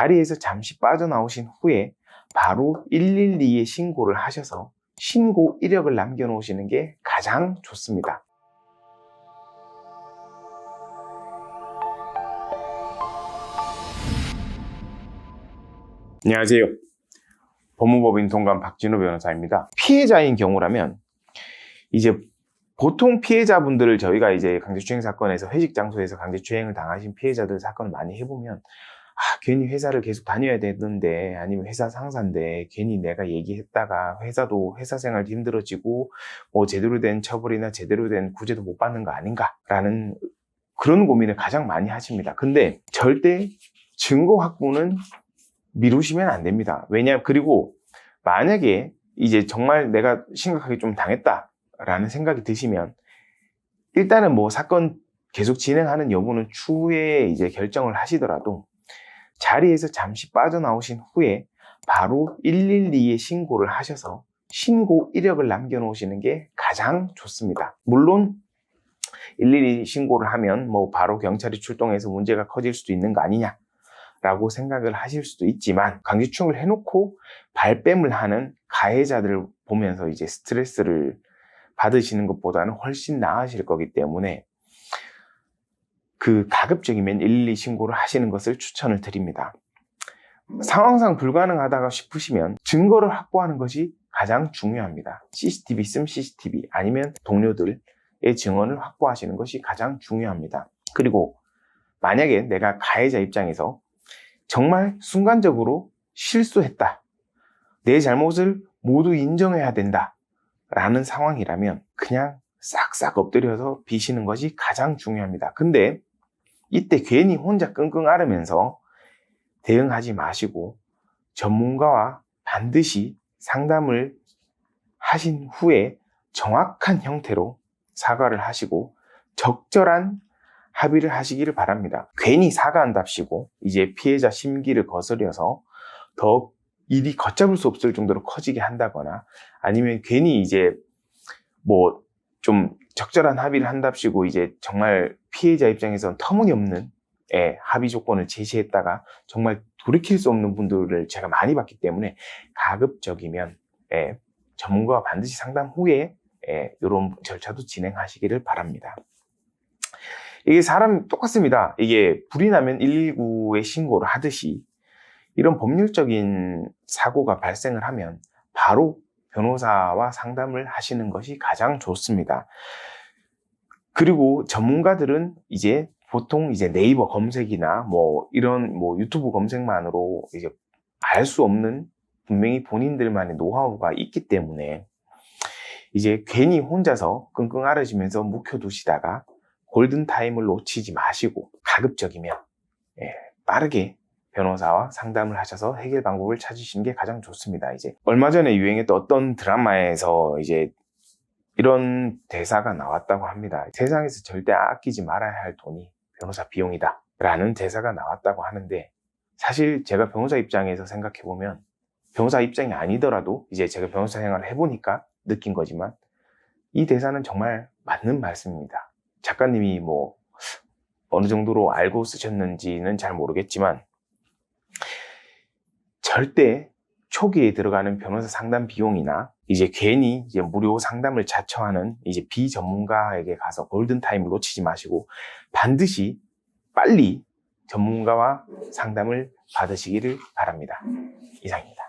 자리에서 잠시 빠져나오신 후에 바로 112에 신고를 하셔서 신고 이력을 남겨놓으시는 게 가장 좋습니다. 안녕하세요. 법무법인 동감 박진호 변호사입니다. 피해자인 경우라면 이제 보통 피해자분들을 저희가 이제 강제추행 사건에서 회식 장소에서 강제추행을 당하신 피해자들 사건을 많이 해보면 아, 괜히 회사를 계속 다녀야 되는데 아니면 회사 상사인데 괜히 내가 얘기했다가 회사도 회사 생활도 힘들어지고 뭐 제대로 된 처벌이나 제대로 된 구제도 못 받는 거 아닌가라는 그런 고민을 가장 많이 하십니다. 근데 절대 증거 확보는 미루시면 안 됩니다. 왜냐, 그리고 만약에 이제 정말 내가 심각하게 좀 당했다라는 생각이 드시면 일단은 뭐 사건 계속 진행하는 여부는 추후에 이제 결정을 하시더라도 자리에서 잠시 빠져나오신 후에 바로 112에 신고를 하셔서 신고 이력을 남겨놓으시는 게 가장 좋습니다. 물론 112 신고를 하면 뭐 바로 경찰이 출동해서 문제가 커질 수도 있는 거 아니냐 라고 생각을 하실 수도 있지만 강제추행을 해놓고 발뺌을 하는 가해자들을 보면서 이제 스트레스를 받으시는 것보다는 훨씬 나으실 거기 때문에 그 가급적이면 112 신고를 하시는 것을 추천을 드립니다. 상황상 불가능하다고 싶으시면 증거를 확보하는 것이 가장 중요합니다. CCTV 있으면 CCTV 아니면 동료들의 증언을 확보하시는 것이 가장 중요합니다. 그리고 만약에 내가 가해자 입장에서 정말 순간적으로 실수했다. 내 잘못을 모두 인정해야 된다. 라는 상황이라면 그냥 싹싹 엎드려서 비시는 것이 가장 중요합니다. 근데 이때 괜히 혼자 끙끙 앓으면서 대응하지 마시고 전문가와 반드시 상담을 하신 후에 정확한 형태로 사과를 하시고 적절한 합의를 하시기를 바랍니다. 괜히 사과한답시고 이제 피해자 심기를 거스려서 더 일이 걷잡을 수 없을 정도로 커지게 한다거나 아니면 괜히 이제 뭐 좀 적절한 합의를 한답시고 이제 정말 피해자 입장에선 터무니없는 예, 합의 조건을 제시했다가 정말 돌이킬 수 없는 분들을 제가 많이 봤기 때문에 가급적이면 예, 전문가와 반드시 상담 후에 예, 이런 절차도 진행하시기를 바랍니다. 이게 사람 똑같습니다. 이게 불이 나면 119에 신고를 하듯이 이런 법률적인 사고가 발생을 하면 바로 변호사와 상담을 하시는 것이 가장 좋습니다. 그리고 전문가들은 이제 보통 이제 네이버 검색이나 뭐 이런 뭐 유튜브 검색만으로 이제 알 수 없는 분명히 본인들만의 노하우가 있기 때문에 이제 괜히 혼자서 끙끙 앓으시면서 묵혀두시다가 골든타임을 놓치지 마시고 가급적이면 예, 빠르게 변호사와 상담을 하셔서 해결 방법을 찾으시는 게 가장 좋습니다. 이제 얼마 전에 유행했던 어떤 드라마에서 이제 이런 대사가 나왔다고 합니다. 세상에서 절대 아끼지 말아야 할 돈이 변호사 비용이다. 라는 대사가 나왔다고 하는데 사실 제가 변호사 입장에서 생각해 보면 변호사 입장이 아니더라도 이제 제가 변호사 생활을 해보니까 느낀 거지만 이 대사는 정말 맞는 말씀입니다. 작가님이 뭐 어느 정도로 알고 쓰셨는지는 잘 모르겠지만 절대 초기에 들어가는 변호사 상담 비용이나 이제 괜히 이제 무료 상담을 자처하는 이제 비전문가에게 가서 골든타임을 놓치지 마시고 반드시 빨리 전문가와 상담을 받으시기를 바랍니다. 이상입니다.